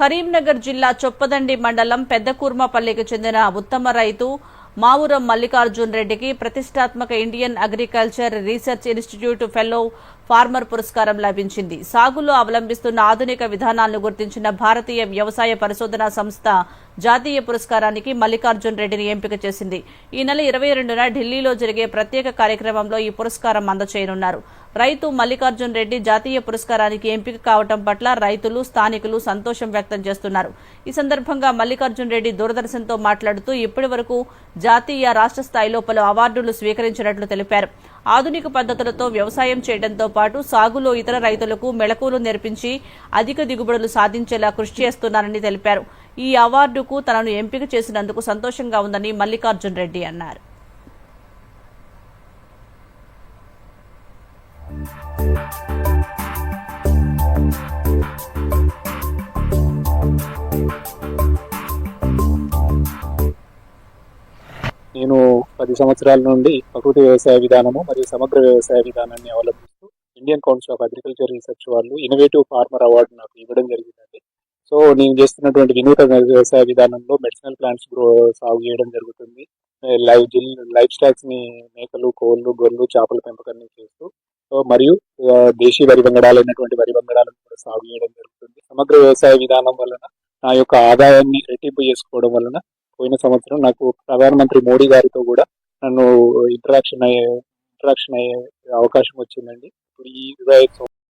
కరీంనగర్ జిల్లా చొప్పదండి మండలం పెద్దకూర్మపల్లికి చెందిన ఉత్తమ రైతు మావురం మల్లికార్జున్ రెడ్డికి ప్రతిష్టాత్మక Indian agriculture research institute fellow farmer పురస్కారం లభించింది. సాగులో అవలంబిస్తున్న ఆధునిక విధానాలను గుర్తించిన భారతీయ వ్యవసాయ పరిశోధనా సంస్థ జాతీయ పురస్కారానికి మల్లికార్జున్ రెడ్డిని ఎంపిక చేసింది. ఈ నెల ఇరవై రెండున ఢిల్లీలో జరిగే ప్రత్యేక కార్యక్రమంలో ఈ పురస్కారం అందచేయనున్నారు. రైతు మల్లికార్జున్ రెడ్డి జాతీయ పురస్కారానికి ఎంపిక కావటం పట్ల రైతులు స్థానికులు సంతోషం వ్యక్తం చేస్తున్నారు. ఈ సందర్భంగా మల్లికార్జున్ రెడ్డి దూరదర్శన్తో మాట్లాడుతూ ఇప్పటి వరకు జాతీయ రాష్ట్ర స్థాయిలో పలు అవార్డులు స్వీకరించినట్లు తెలిపారు. ఆధునిక పద్ధతులతో వ్యవసాయం చేయడంతో పాటు సాగులో ఇతర రైతులకు మెళకువలు నేర్పించి అధిక దిగుబడులు సాధించేలా కృషి చేస్తున్నారని తెలిపారు. ఈ అవార్డుకు తనను ఎంపిక చేసినందుకు సంతోషంగా ఉందని మల్లికార్జున్ రెడ్డి అన్నారు. నేను పది సంవత్సరాల నుండి ప్రకృతి వ్యవసాయ విధానము మరియు సమగ్ర వ్యవసాయ విధానాన్ని అవలంబిస్తూ Indian council of agriculture research వాళ్ళు ఇన్నోవేటివ్ ఫార్మర్ అవార్డు నాకు ఇవ్వడం జరిగిందండి. సో నేను చేస్తున్నటువంటి వినూతన వ్యవసాయ విధానంలో మెడిసినల్ ప్లాంట్స్ గ్రో సాగు చేయడం జరుగుతుంది. లైవ్ జిల్ లైఫ్ స్టాక్స్ని మేకలు కోళ్ళు గొర్రెలు చేపల పెంపకాన్ని చేస్తూ మరియు దేశీ వరి అయినటువంటి వరి వంగడాలను కూడా సాగు చేయడం జరుగుతుంది. సమగ్ర వ్యవసాయ విధానం వలన నా యొక్క ఆదాయాన్ని రెట్టింపు చేసుకోవడం వలన పోయిన సంవత్సరం నాకు ప్రధానమంత్రి మోడీ గారితో కూడా నన్ను ఇంటరాక్షన్ అయ్యే ఇంటరాక్షన్ అయ్యే అవకాశం వచ్చిందండి. ఇప్పుడు ఈ ఇరవై